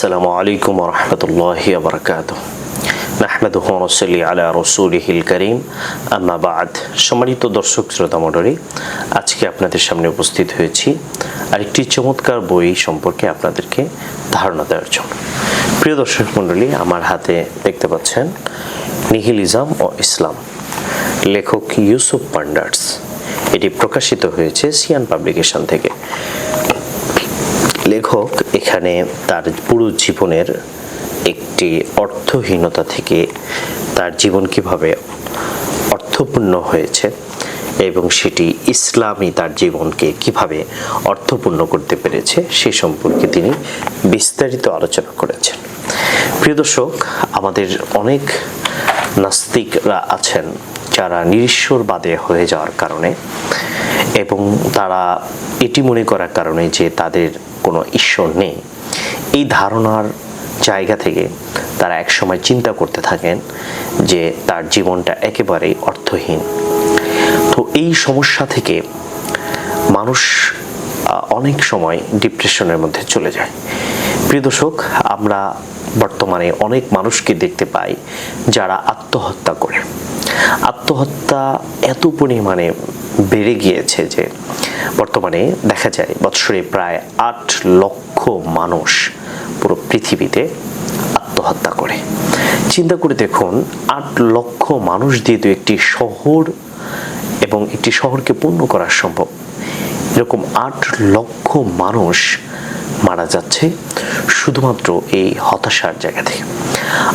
আসসালামু আলাইকুম রহমতুল্লাহ বরকাত নাহমেদুহ রসলি আলা রসুলহিল করিম। আম্মা বাদ। সম্মানিত দর্শক, শ্রোতা মণ্ডলী, আজকে আপনাদের সামনে উপস্থিত হয়েছি আরেকটি চমৎকার বই সম্পর্কে আপনাদেরকে ধারণা দেওয়ার জন্য। প্রিয় দর্শক মণ্ডলী, আমার হাতে দেখতে পাচ্ছেন নিহিলিজম ও ইসলাম। লেখক ইউসুফ পান্ডার্স। এটি প্রকাশিত হয়েছে সিয়ান পাবলিকেশন থেকে। লেখক এখানে তার পুরো জীবনের একটি অর্থহীনতা থেকে তার জীবন কীভাবে অর্থপূর্ণ হয়েছে এবং সেটি ইসলামী তার জীবনকে কীভাবে অর্থপূর্ণ করতে পেরেছে সে সম্পর্কে তিনি বিস্তারিত আলোচনা করেছেন। প্রিয় দর্শক, আমাদের অনেক নাস্তিকরা আছেন যারা নিরীশ্বরবাদে হয়ে যাওয়ার কারণে এবং তারা এটি মনে করার কারণে যে তাদের কোনো ঈশ্বর নেই, এই ধারণার জায়গা থেকে তারা একসময় চিন্তা করতে থাকেন যে তার জীবনটা একেবারেই অর্থহীন। তো এই সমস্যা থেকে মানুষ অনেক সময় ডিপ্রেশনের মধ্যে চলে যায়। প্রিয় দর্শক, আমরা বর্তমানে অনেক মানুষকে দেখতে পাই যারা আত্মহত্যা করে। আত্মহত্যা এত পরিমাণে বেড়ে গিয়েছে যে বর্তমানে দেখা যায় বৎসরে প্রায় আট লক্ষ মানুষ পুরো পৃথিবীতে আত্মহত্যা করে। চিন্তা করে দেখুন, আট লক্ষ মানুষ দিয়ে তো একটি শহর এবং একটি শহরকে পূর্ণ করা সম্ভব। এরকম আট লক্ষ মানুষ মারা যাচ্ছে। শুধুমাত্র এই হতাশার জায়গা থেকে।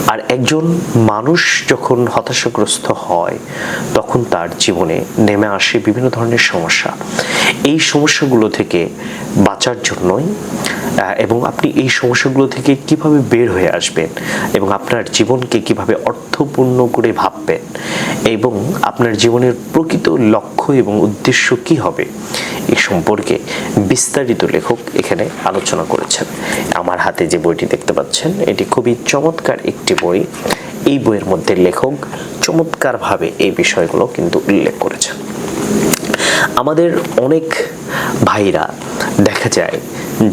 আর একজন মানুষ যখন হতাশাগ্রস্ত হয়, তখন তার জীবনে নেমে আসে বিভিন্ন ধরনের সমস্যা। এই সমস্যাগুলো থেকে বাঁচার জন্যই এবং আপনি এই সমস্যাগুলো থেকে কীভাবে বের হয়ে আসবেন এবং আপনার জীবনকে কীভাবে অর্থপূর্ণ করে ভাববেন এবং আপনার জীবনের প্রকৃত লক্ষ্য এবং উদ্দেশ্য কি হবে এই সম্পর্কে বিস্তারিত লেখক এখানে আলোচনা করেছেন। আমার হাতে যে বইটি দেখতে পাচ্ছেন, এটি খুবই চমৎকার একটি বই। এই বইয়ের মধ্যে লেখক চমৎকারভাবে এই বিষয়গুলো কিন্তু উল্লেখ করেছেন। আমাদের অনেক ভাইরা দেখা যায়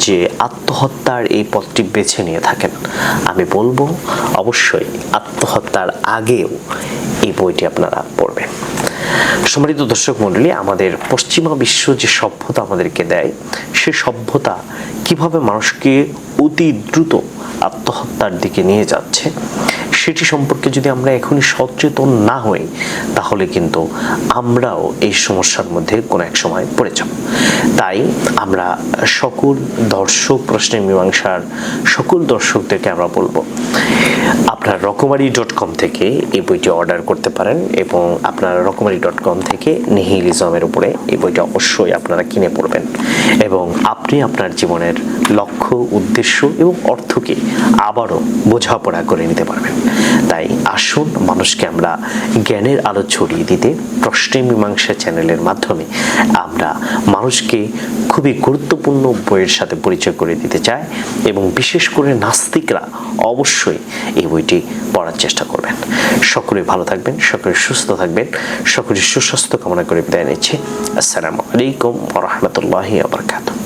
যে আত্মহত্যার এই পথটি বেছে নিয়ে থাকেন। আমি বলব, অবশ্যই আত্মহত্যার আগেও এই বইটি আপনারা পড়বেন। সম্মানিত দর্শক মন্ডলী আমাদের পশ্চিমা বিশ্ব যে সভ্যতা আমাদেরকে দেয়, সে সভ্যতা কীভাবে মানুষকে অতি দ্রুত আত্মহত্যার দিকে নিয়ে যাচ্ছে সেটি সম্পর্কে যদি আমরা এখনই সচেতন না হই, তাহলে কিন্তু আমরাও এই সমস্যার মধ্যে কোনো এক সময় পড়ে যাব। তাই আমরা সকল দর্শক প্রশ্নের মীমাংসার সকল দর্শকদেরকে আমরা বলব, আপনার রকমারি ডট কম থেকে এই বইটি অর্ডার করতে পারেন এবং আপনার রকমারি ডট কম থেকে নিহিলিজমের উপরে এই বইটা অবশ্যই আপনারা কিনে পড়বেন এবং আপনি আপনার জীবনের লক্ষ্য, উদ্দেশ্য এবং অর্থকে আবারও বোঝাপড়া করে নিতে পারবেন। তাই আসুন মানুষকে আমরা জ্ঞানের আলো ছড়িয়ে দিতে প্রশ্নের মীমাংসা চ্যানেলের মাধ্যমে আমরা মানুষকে খুবই গুরুত্বপূর্ণ বইয়ের সাথে পরিচয় করে দিতে চাই এবং বিশেষ করে নাস্তিকরা অবশ্যই এই বইটি পড়ার চেষ্টা করবেন। সকলে ভালো থাকবেন, সকলে সুস্থ থাকবেন, সকলে সুস্বাস্থ্য কামনা করে বিদায় নিচ্ছি। আসসালামু আলাইকুম রহমতুল্লাহি আবরকাতুহ